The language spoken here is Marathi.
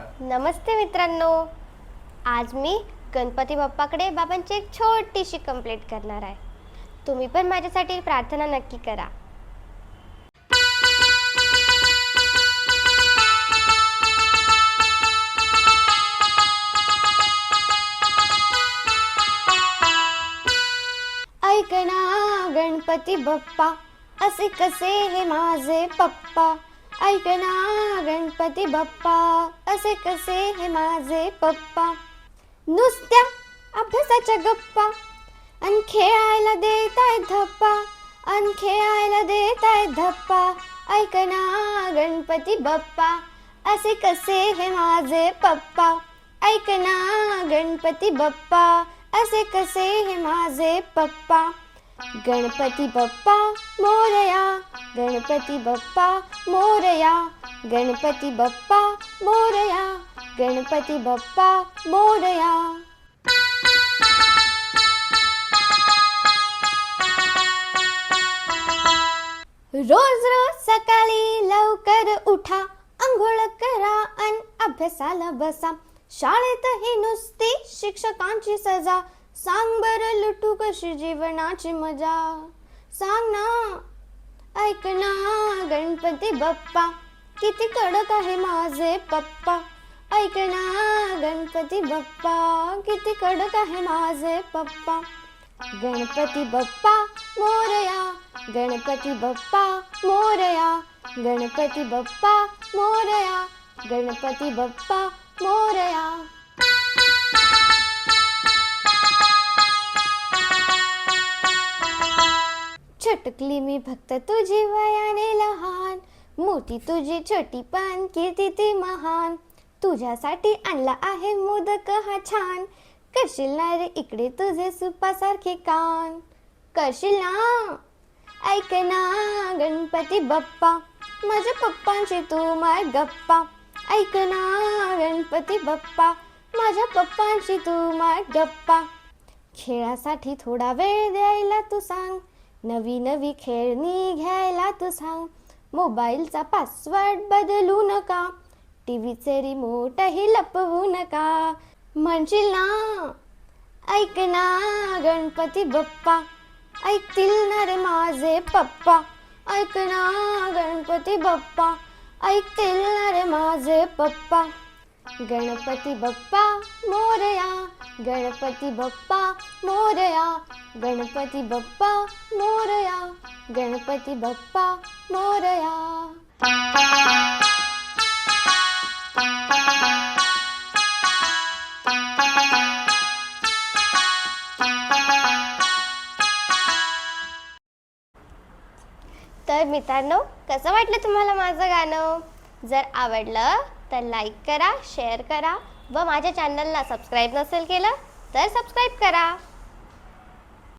नमस्कार. नमस्ते मित्रांनो. आज मी गणपती बाप्पाकडे बाबांची एक छोटीशी कंप्लेंट करणार आहे. तुम्ही पण माझ्यासाठी प्रार्थना नक्की करा. ऐक ना गणपती बाप्पा असे कसे हे माझे पप्पा? ऐक ना गणपती बाप्पा असे कसे हे माझे पप्पा. नुसत्या अभ्यासाच्या गप्पा अन खेळायला देताय धप्पा अन खेळायला देताय धप्पा. ऐक ना गणपती बाप्पा असे कसे हे माझे पप्पा. ऐक ना गणपती बाप्पा असे कसे हे माझे पप्पा. गणपती बाप्पा मोरया. गणपती बाप्पा मोरया. गणपती बाप्पा मोरया. गणपती बाप्पा मोरया. रोज रोज सकाळी लवकर उठा आंघोळ करा अन अभ्यासाला बसा. शाळेतही नुसती शिक्षकांची सजा सांग बर लुटू कशी जीवनाची मजा. सांग ना ऐक ना गणपती बाप्पा किती कडक आहे माझे पप्पा. ऐक ना गणपती बाप्पा किती कडक आहे माझे पप्पा. गणपती बाप्पा मोरया गणपती बाप्पा मोरया. गणपती बाप्पा मोरया गणपती बाप्पा मोरया. छटकली मी फक्त तुझी वयाने लहान. मोठी तुझी छोटी पण किती ती महान. तुझ्यासाठी आणला आहे मोदक हा छान. करशील ना रे इकडे तुझे सुपासारखे कान. करशील ना? ऐक ना गणपती बाप्पा. माझ्या पप्पांची तू माय गप्पा. ऐक ना गणपती बाप्पा. माझ्या पप्पांची तू माय गप्पा. खेळासाठी थोडा वेळ द्यायला तू सांग. नवी नवी खेळणी घ्यायला तू सांग. मोबाईलचा पासवर्ड बदलू नका. टीव्हीचे रिमोटही लपवू नका. म्हणशील ना? ऐक ना गणपती बाप्पा. ऐकतील ना रे माझे पप्पा. ऐक ना गणपती बाप्पा. ऐकतील ना रे माझे पप्पा. गणपती बाप्पा मोरया. गणपती बाप्पा मोरया. गणपती बाप्पा मोरया. गणपती बाप्पा मोरया. तर मित्रांनो कसं वाटलं तुम्हाला माझं गाणं? जर आवडलं तर लाईक करा शेअर करा. व माझ्या चॅनलला सबस्क्राईब नसेल केलं तर सबस्क्राईब करा.